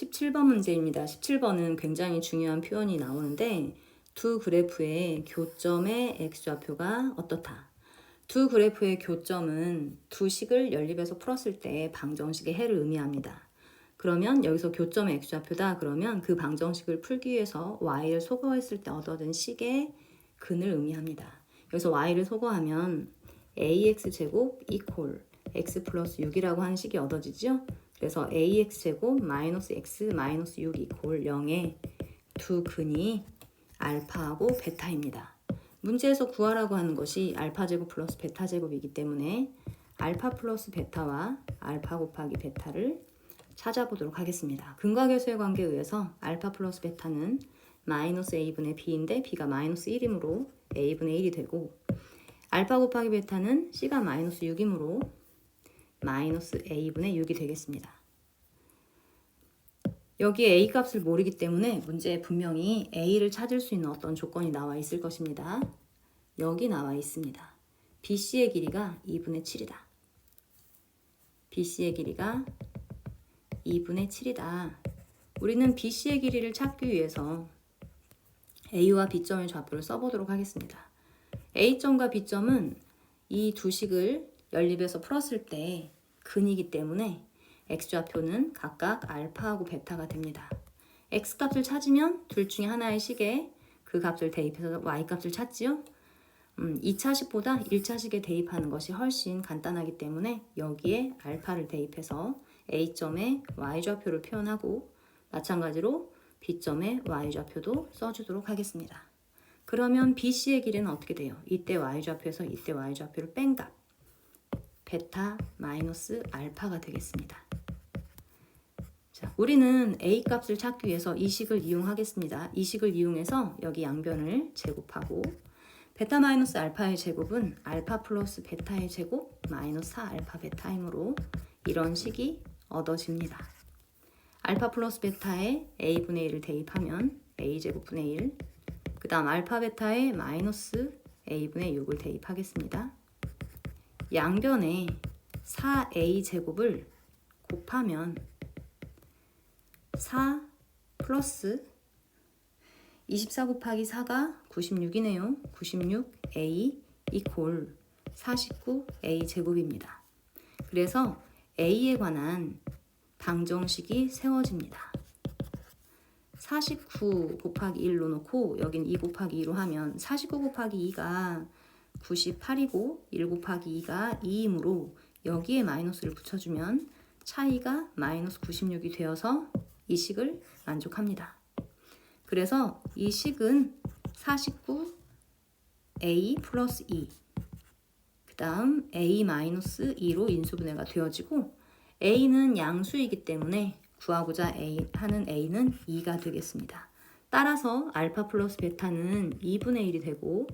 17번 문제입니다. 17번은 굉장히 중요한 표현이 나오는데 두 그래프의 교점의 x좌표가 어떻다. 두 그래프의 교점은 두 식을 연립해서 풀었을 때 방정식의 해를 의미합니다. 그러면 여기서 교점의 x좌표다 그러면 그 방정식을 풀기 위해서 y를 소거했을 때 얻어든 식의 근을 의미합니다. 여기서 y를 소거하면 ax 제곱 이퀄 x 플러스 6이라고 하는 식이 얻어지죠. 그래서 ax 제곱 마이너스 x 마이너스 6 이퀄 0의 두 근이 알파하고 베타입니다. 문제에서 구하라고 하는 것이 알파 제곱 플러스 베타 제곱이기 때문에 알파 플러스 베타와 알파 곱하기 베타를 찾아보도록 하겠습니다. 근과계수의 관계에 의해서 알파 플러스 베타는 마이너스 a분의 b인데 b가 마이너스 1이므로 a분의 1이 되고 알파 곱하기 베타는 c가 마이너스 6이므로 마이너스 a분의 6이 되겠습니다. 여기에 a 값을 모르기 때문에 문제에 분명히 a를 찾을 수 있는 어떤 조건이 나와 있을 것입니다. 여기 나와 있습니다. BC의 길이가 2분의 7이다. BC의 길이가 2분의 7이다. 우리는 BC의 길이를 찾기 위해서 A와 B점의 좌표를 써보도록 하겠습니다. A점과 B점은 이 두 식을 연립해서 풀었을 때 근이기 때문에 x좌표는 각각 알파하고 베타가 됩니다. x값을 찾으면 둘 중에 하나의 식에 그 값을 대입해서 y값을 찾지요. 음, 2차식보다 1차식에 대입하는 것이 훨씬 간단하기 때문에 여기에 알파를 대입해서 a점에 y좌표를 표현하고 마찬가지로 b점에 y좌표도 써주도록 하겠습니다. 그러면 BC의 길이는 어떻게 돼요? 이때 y좌표에서 이때 y좌표를 뺀 값. 베타 마이너스 알파가 되겠습니다. 자, 우리는 a 값을 찾기 위해서 이 식을 이용하겠습니다. 이 식을 이용해서 여기 양변을 제곱하고 베타 마이너스 알파의 제곱은 알파 플러스 베타의 제곱 마이너스 4 알파 베타이므로 이런 식이 얻어집니다. 알파 플러스 베타에 a분의 1을 대입하면 a제곱분의 1, 그 다음 알파 베타에 마이너스 a분의 6을 대입하겠습니다. 양변에 4a 제곱을 곱하면 4 플러스 24 곱하기 4가 96이네요. 96a 이퀄 49a 제곱입니다. 그래서 a에 관한 방정식이 세워집니다. 49 곱하기 1로 놓고 여긴 2 곱하기 2로 하면 49 곱하기 2가 98이고 1 곱하기 2가 2이므로 여기에 마이너스를 붙여주면 차이가 마이너스 96이 되어서 이 식을 만족합니다. 그래서 이 식은 49a 플러스 2, 그 다음 a 마이너스 2로 인수분해가 되어지고 a는 양수이기 때문에 구하고자 a 하는 a는 2가 되겠습니다. 따라서 알파 플러스 베타는 2분의 1이 되고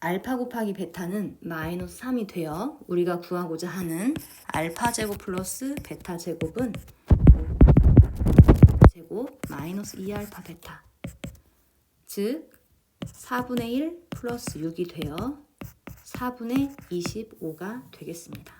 알파 곱하기 베타는 마이너스 3이 되어 우리가 구하고자 하는 알파 제곱 플러스 베타 제곱은 제곱 마이너스 2알파 베타 즉 4분의 1 플러스 6이 되어 4분의 25가 되겠습니다.